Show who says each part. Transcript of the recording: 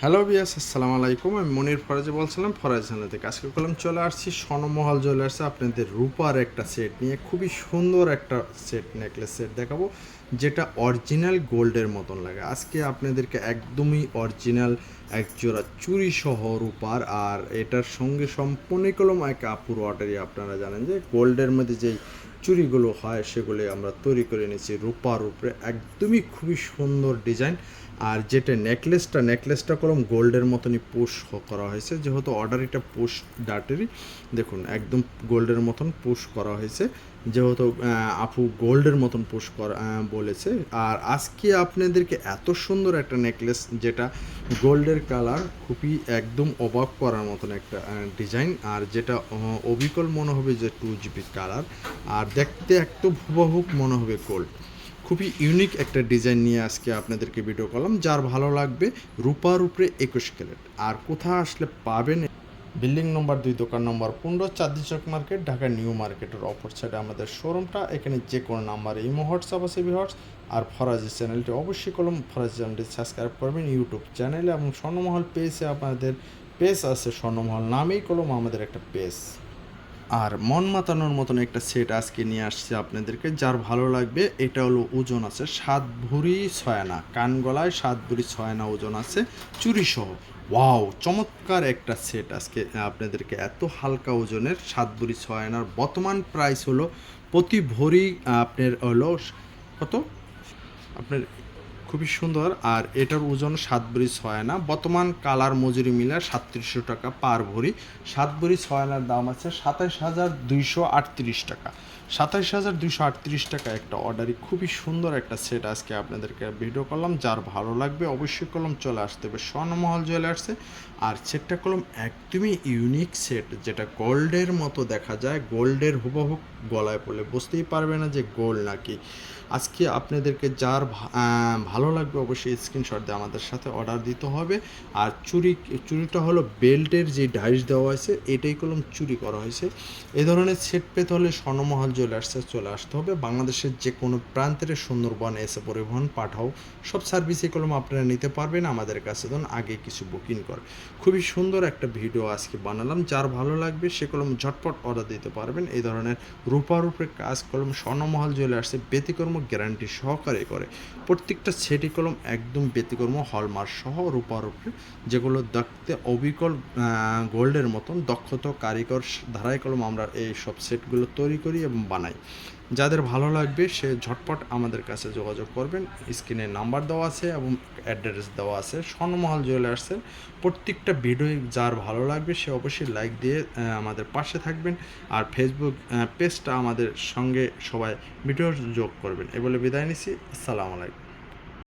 Speaker 1: Hello বিয়াস আসসালামু আলাইকুম। আমি মনির ফরাজে বলছিলাম, ফরাজ চ্যানেল থেকে। আজকে কলম চলে আসছি স্বর্ণমহল আসছে আপনাদের রূপার একটা সেট নিয়ে, খুবই সুন্দর একটা সেট নেকলেস সেট দেখাবো, যেটা অরিজিনাল গোল্ডের মতন লাগে। আজকে আপনাদেরকে একদমই অরিজিনাল এক জোড়া চুরি সহ রূপার, আর এটার সঙ্গে সম্পূর্ণ কলম এক আপুর অর্ডারই আপনারা জানেন যে গোল্ডের মধ্যে যেই চুরিগুলো হয় সেগুলি আমরা তৈরি করে নিয়েছি রূপার উপরে। একদমই খুবই সুন্দর ডিজাইন আর যেটা নেকলেসটা নেকলেসটা কলম গোল্ডের মতনই পুশ করা হয়েছে। যেহেতু অর্ডার এটা পুশ ডাটেরই, দেখুন, একদম গোল্ডের মতন পুশ করা হয়েছে। যেহেতু আপু গোল্ডের মতন পুশ করা বলেছে। আর আজকে আপনাদেরকে এত সুন্দর একটা নেকলেস যেটা গোল্ডের কালার খুবই একদম অবাক করার মতন একটা ডিজাইন আর যেটা অবিকল মনে হবে যে টু জিবি কালার আর দেখতে একটু হুবহুব মনে হবে গোল্ড খুবই ইউনিক একটা ডিজাইন নিয়ে আজকে আপনাদেরকে ভিডিও করলাম, যার ভালো লাগবে রূপার উপরে একুশ ক্যারেট। আর কোথায় আসলে পাবেন? বিল্ডিং নম্বর দুই, দোকান নম্বর পনেরো, চাঁদনি চক মার্কেট, ঢাকা নিউ মার্কেটের অপর সাইডে আমাদের শোরুমটা এখানে যে কোনো নাম্বার ইমো, হোয়াটসঅ্যাপ আছে ভিওয়ার্স আর ফরাজি চ্যানেলটি অবশ্যই কলম ফরাজি চ্যানেলটি সাবস্ক্রাইব করবেন ইউটিউব চ্যানেলে এবং স্বর্ণমহল পেজে আপনাদের পেজ আছে, স্বর্ণমহল নামেই কলম আমাদের একটা পেজ আর মন মাতানোর মতন একটা সেট আজকে নিয়ে আসছে আপনাদেরকে, যার ভালো লাগবে এটা হলো ওজন আছে সাত ভরি ছয় আনা। কান গলায় সাত ভরি ছয় আনা ওজন আছে, চুরি সহ। ওয়াও চমৎকার একটা সেট আজকে আপনাদেরকে। এত হালকা ওজনের সাত ভরি ছয় আনার বর্তমান প্রাইস হলো প্রতি ভরি আপনার হলো কত? আপনার খুবই সুন্দর, আর এটার ওজন সাত ভরি ছয় আনা বর্তমান কালার মজুরি মিলে সাতত্রিশশো টাকা পার ভরি। সাত ভরি ছয় আনার দাম আছে সাতাশ হাজার দুইশো আটত্রিশ টাকা। সাতাইশ হাজার দুইশো আটত্রিশ টাকা একটা অর্ডারই খুবই সুন্দর একটা সেট আজকে আপনাদেরকে ভিডিও করলাম। যার ভালো লাগবে অবশ্যই কলম চলে আসতে হবে। স্বর্ণমহল জুয়েলার্সে আর সেটটা কলম একদমই ইউনিক সেট যেটা গোল্ডের মতো দেখা যায়। গোল্ডের হুবহু গলায় পড়লে বুঝতেই পারবে না যে গোল্ড নাকি। আজকে আপনাদেরকে যার ভালো লাগবে অবশ্যই স্ক্রিনশট দিয়ে আমাদের সাথে অর্ডার দিতে হবে। আর চুরি, চুরিটা হলো বেল্টের যে ডাইস দেওয়া হয়েছে, এটাই কলম চুরি করা হয়েছে। এ ধরনের সেট পেতে হলে স্বর্ণমহল জুয়েলার্সে চলে আসতে হবে। বাংলাদেশের যে কোনো প্রান্তের সুন্দরবন, এসে পরিবহন পাঠাও। সব সার্ভিসে কলম আপনারা নিতে পারবেন। আমাদের কাছে ধরুন আগে কিছু বুকিং করে। খুবই সুন্দর একটা ভিডিও আজকে বানালাম। যার ভালো লাগবে সে কলম ঝটপট অর্ডার দিতে পারবেন। এই ধরনের রূপার উপরে কাজ কলম স্বর্ণমহল জুয়েলার্সে ব্যতিকর্ম গ্যারান্টি সহকারে করে। প্রত্যেকটা সেটি কলম একদম ব্যতিকর্ম হলমার্ক সহ রূপার উপরে। যেগুলো দেখতে অবিকল গোল্ডের মতন। দক্ষতা কারিগর ধারাই কলম আমরা এই সব সেটগুলো তৈরি করি এবং বানাই। যাদের ভালো লাগবে, সে ঝটপট আমাদের কাছে যোগাযোগ করবেন। স্ক্রিনে নাম্বার দেওয়া আছে এবং অ্যাড্রেস দেওয়া আছে। স্বর্ণমহল জুয়েলার্সের প্রত্যেকটা ভিডিও যার ভালো লাগবে, সে অবশ্যই লাইক দিয়ে আমাদের পাশে থাকবেন। আর ফেসবুক পেজটা আমাদের সঙ্গে সবাই ভিডিও যোগ করবেন। এ বলে বিদায় নিচ্ছি। আসসালামু আলাইকুম।